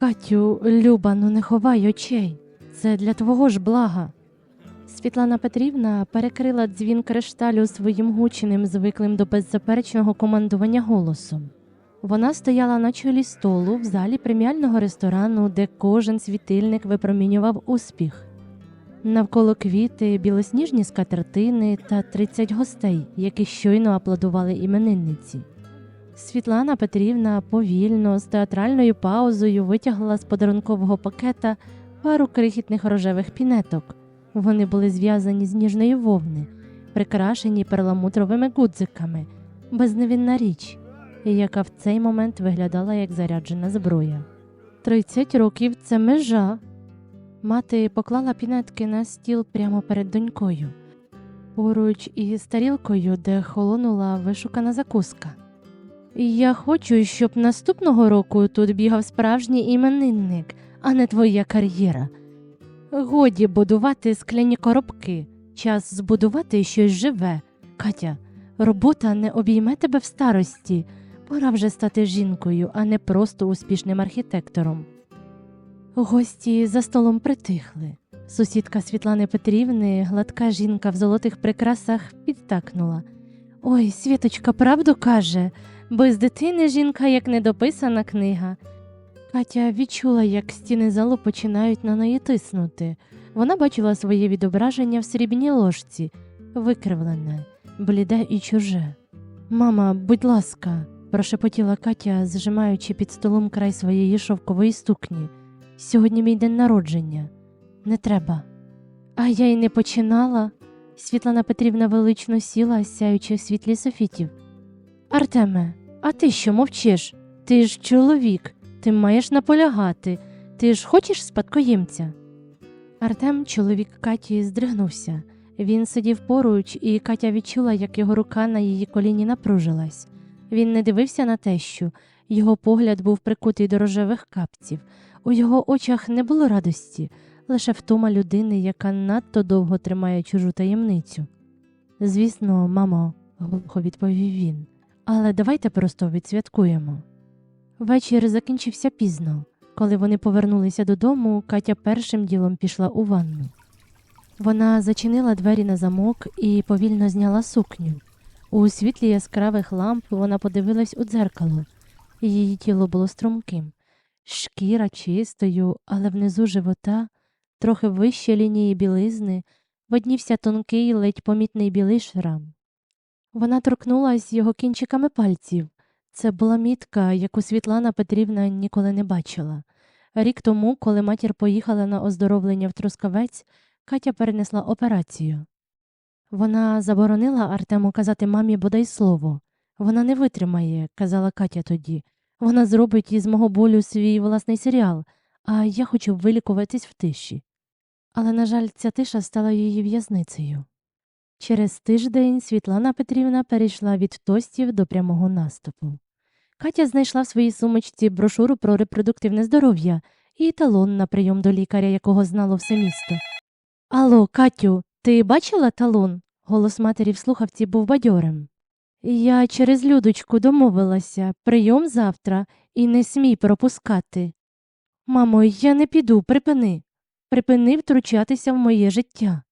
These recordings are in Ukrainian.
Катю, Люба, ну не ховай очей. Це для твого ж блага. Світлана Петрівна перекрила дзвін кришталю своїм гучним, звиклим до беззаперечного командування голосом. Вона стояла на чолі столу в залі преміального ресторану, де кожен світильник випромінював успіх. Навколо квіти, білосніжні скатертини та 30 гостей, які щойно аплодували іменинниці. Світлана Петрівна повільно, з театральною паузою витягла з подарункового пакета пару крихітних рожевих пінеток. Вони були зв'язані з ніжної вовни, прикрашені перламутровими гудзиками, безневинна річ, яка в цей момент виглядала як заряджена зброя. Тридцять років це межа. Мати поклала пінетки на стіл прямо перед донькою, поруч із тарілкою, де холонула вишукана закуска. Я хочу, щоб наступного року тут бігав справжній іменинник, а не твоя кар'єра. Годі будувати скляні коробки, час збудувати щось живе. Катя, робота не обійме тебе в старості. Пора вже стати жінкою, а не просто успішним архітектором. Гості за столом притихли. Сусідка Світлани Петрівни, гладка жінка в золотих прикрасах, підтакнула. Ой, Світочка, правду каже, без дитини жінка як недописана книга. Катя відчула, як стіни залу починають на неї тиснути. Вона бачила своє відображення в срібній ложці, викривлене, бліде і чуже. Мама, будь ласка, прошепотіла Катя, зжимаючи під столом край своєї шовкової сукні. Сьогодні мій день народження. Не треба. А я й не починала. Світлана Петрівна велично сіла, сяючи в світлі софітів. Артеме, а ти що мовчиш? Ти ж чоловік, ти маєш наполягати, ти ж хочеш спадкоємця. Артем, чоловік Каті, здригнувся. Він сидів поруч, і Катя відчула, як його рука на її коліні напружилась. Він не дивився на тещу, його погляд був прикутий до рожевих капців. У його очах не було радості, лише втома людини, яка надто довго тримає чужу таємницю. Звісно, мамо, глухо відповів він, але давайте просто відсвяткуємо. Вечір закінчився пізно. Коли вони повернулися додому, Катя першим ділом пішла у ванну. Вона зачинила двері на замок і повільно зняла сукню. У світлі яскравих ламп вона подивилась у дзеркало. Її тіло було струнким, шкіра чистою, але внизу живота, трохи вище лінії білизни, виднівся тонкий, ледь помітний білий шрам. Вона торкнулась його кінчиками пальців. Це була мітка, яку Світлана Петрівна ніколи не бачила. Рік тому, коли матір поїхала на оздоровлення в Трускавець, Катя перенесла операцію. Вона заборонила Артему казати мамі бодай слово. Вона не витримає, казала Катя тоді. Вона зробить із мого болю свій власний серіал, а я хочу вилікуватись в тиші. Але, на жаль, ця тиша стала її в'язницею. Через тиждень Світлана Петрівна перейшла від тостів до прямого наступу. Катя знайшла в своїй сумочці брошуру про репродуктивне здоров'я і талон на прийом до лікаря, якого знало все місто. Алло, Катю, ти бачила талон? Голос матері в слухавці був бадьорим. Я через людочку домовилася, прийом завтра, і не смій пропускати. Мамо, я не піду, припини. Припини втручатися в моє життя.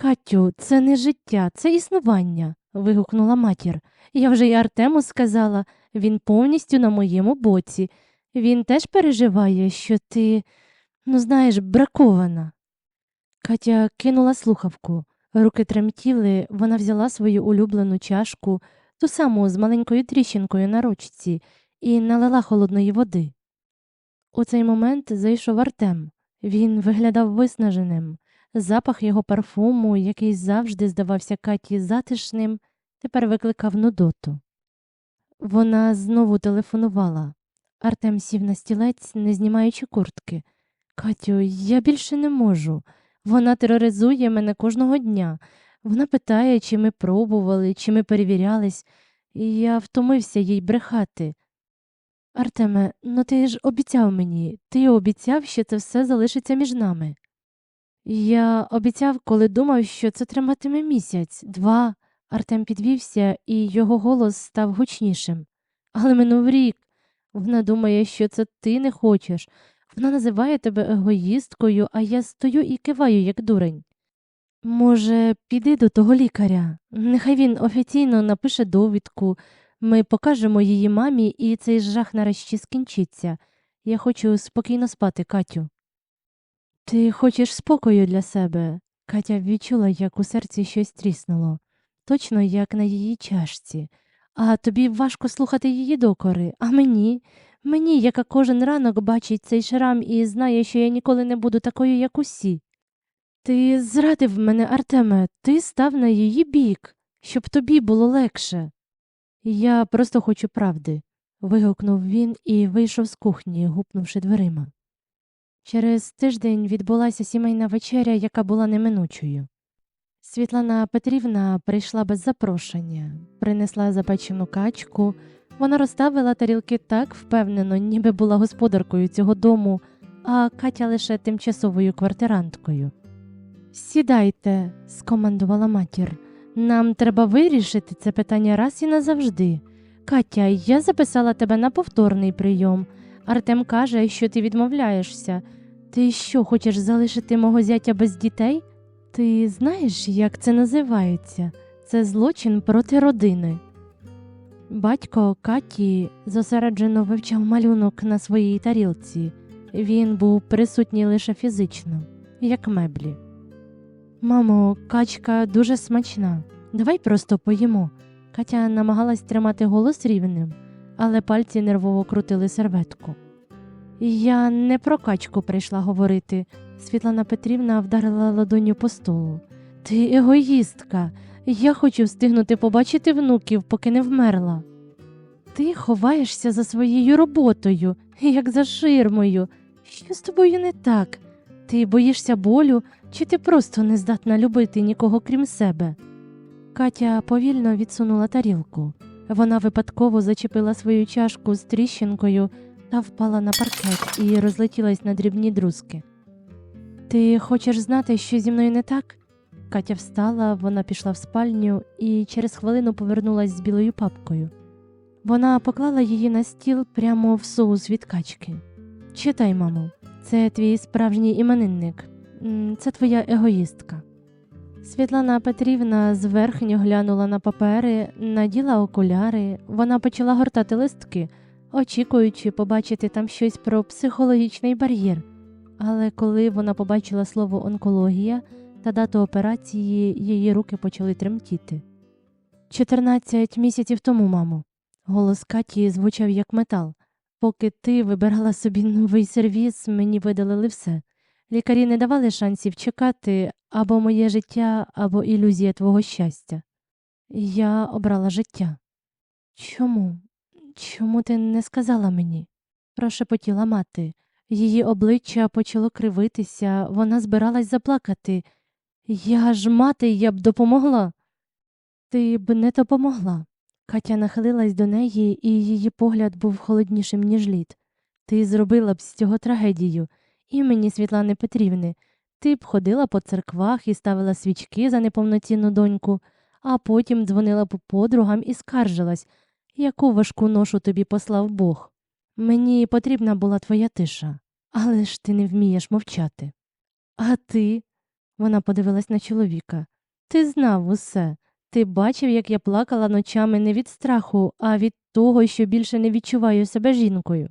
Катю, це не життя, це існування, вигукнула матір. Я вже й Артему сказала, він повністю на моєму боці. Він теж переживає, що ти, ну знаєш, бракована. Катя кинула слухавку. Руки тремтіли, вона взяла свою улюблену чашку, ту саму з маленькою тріщинкою на ручці, і налила холодної води. У цей момент зайшов Артем. Він виглядав виснаженим. Запах його парфуму, який завжди здавався Каті затишним, тепер викликав нудоту. Вона знову телефонувала. Артем сів на стілець, не знімаючи куртки. Катю, я більше не можу. Вона тероризує мене кожного дня. Вона питає, чи ми пробували, чи ми перевірялись, і я втомився їй брехати. Артеме, ну ти ж обіцяв мені, ти обіцяв, що це все залишиться між нами. Я обіцяв, коли думав, що це триматиме місяць, два. Артем підвівся, і його голос став гучнішим. Але минув рік. Вона думає, що це ти не хочеш. Вона називає тебе егоїсткою, а я стою і киваю, як дурень. Може, піди до того лікаря. Нехай він офіційно напише довідку. Ми покажемо її мамі, і цей жах нарешті скінчиться. Я хочу спокійно спати, Катю. Ти хочеш спокою для себе. Катя відчула, як у серці щось тріснуло, точно як на її чашці. А тобі важко слухати її докори, а мені, мені, яка кожен ранок бачить цей шрам і знає, що я ніколи не буду такою, як усі. Ти зрадив мене, Артеме, ти став на її бік, щоб тобі було легше. Я просто хочу правди, вигукнув він і вийшов з кухні, гупнувши дверима. Через тиждень відбулася сімейна вечеря, яка була неминучою. Світлана Петрівна прийшла без запрошення, принесла запечену качку. Вона розставила тарілки так впевнено, ніби була господаркою цього дому, а Катя лише тимчасовою квартиранткою. Сідайте, скомандувала матір. Нам треба вирішити це питання раз і назавжди. Катя, я записала тебе на повторний прийом. Артем каже, що ти відмовляєшся. Ти що, хочеш залишити мого зятя без дітей? Ти знаєш, як це називається? Це злочин проти родини. Батько Каті зосереджено вивчав малюнок на своїй тарілці. Він був присутній лише фізично, як меблі. Мамо, качка дуже смачна. Давай просто поїмо. Катя намагалась тримати голос рівним, але пальці нервово крутили серветку. Я не про качку прийшла говорити. Світлана Петрівна вдарила ладоню по столу. Ти егоїстка. Я хочу встигнути побачити внуків, поки не вмерла. Ти ховаєшся за своєю роботою, як за ширмою. Що з тобою не так? Ти боїшся болю, чи ти просто не здатна любити нікого крім себе? Катя повільно відсунула тарілку. Вона випадково зачепила свою чашку з тріщинкою та впала на паркет і розлетілась на дрібні друзки. Ти хочеш знати, що зі мною не так? Катя встала, вона пішла в спальню і через хвилину повернулась з білою папкою. Вона поклала її на стіл прямо в соус від качки. Читай, мамо, це твій справжній іменинник, це твоя егоїстка. Світлана Петрівна зверхньо глянула на папери, наділа окуляри, вона почала гортати листки, очікуючи побачити там щось про психологічний бар'єр. Але коли вона побачила слово онкологія та дату операції, її руки почали тремтіти. Чотирнадцять місяців тому, мамо, голос Каті звучав як метал. Поки ти вибирала собі новий сервіс, мені видалили все. Лікарі не давали шансів чекати або моє життя, або ілюзія твого щастя. Я обрала життя. Чому? Чому ти не сказала мені? прошепотіла мати. Її обличчя почало кривитися, вона збиралась заплакати. Я ж мати, я б допомогла. Ти б не допомогла. Катя нахилилась до неї, і її погляд був холоднішим, ніж лід. Ти зробила б з цього трагедію. Імені Світлани Петрівни. Ти б ходила по церквах і ставила свічки за неповноцінну доньку, а потім дзвонила б подругам і скаржилась, яку важку ношу тобі послав Бог. Мені потрібна була твоя тиша, але ж ти не вмієш мовчати. А ти? Вона подивилась на чоловіка. Ти знав усе. Ти бачив, як я плакала ночами не від страху, а від того, що більше не відчуваю себе жінкою.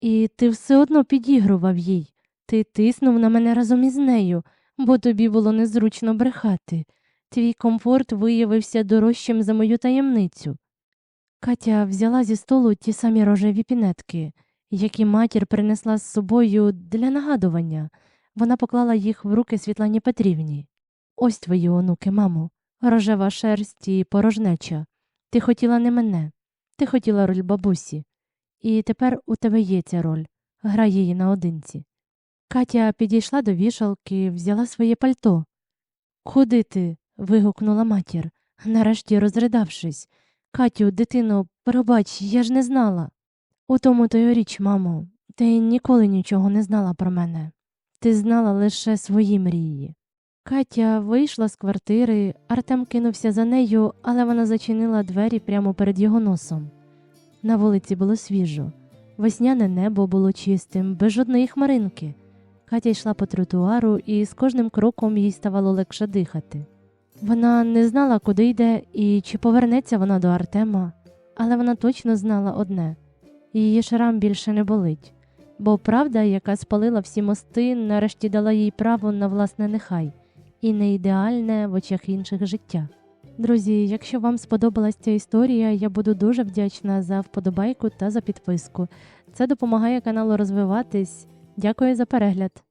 І ти все одно підігрував їй. Ти тиснув на мене разом із нею, бо тобі було незручно брехати. Твій комфорт виявився дорожчим за мою таємницю. Катя взяла зі столу ті самі рожеві пінетки, які матір принесла з собою для нагадування. Вона поклала їх в руки Світлані Петрівні. Ось твої онуки, мамо, рожева шерсть і порожнеча. Ти хотіла не мене, ти хотіла роль бабусі. І тепер у тебе є ця роль. Грай її наодинці. Катя підійшла до вішалки, взяла своє пальто. Куди ти? вигукнула матір, нарешті розридавшись. Катю, дитино, пробач, я ж не знала. У тому то й річ, мамо, ти ніколи нічого не знала про мене. Ти знала лише свої мрії. Катя вийшла з квартири, Артем кинувся за нею, але вона зачинила двері прямо перед його носом. На вулиці було свіжо. Весняне небо було чистим, без жодної хмаринки. Катя йшла по тротуару, і з кожним кроком їй ставало легше дихати. Вона не знала, куди йде і чи повернеться вона до Артема, але вона точно знала одне її шрам більше не болить, бо правда, яка спалила всі мости, нарешті дала їй право на власне нехай і не ідеальне в очах інших життя. Друзі, якщо вам сподобалась ця історія, я буду дуже вдячна за вподобайку та за підписку. Це допомагає каналу розвиватись. Дякую за перегляд.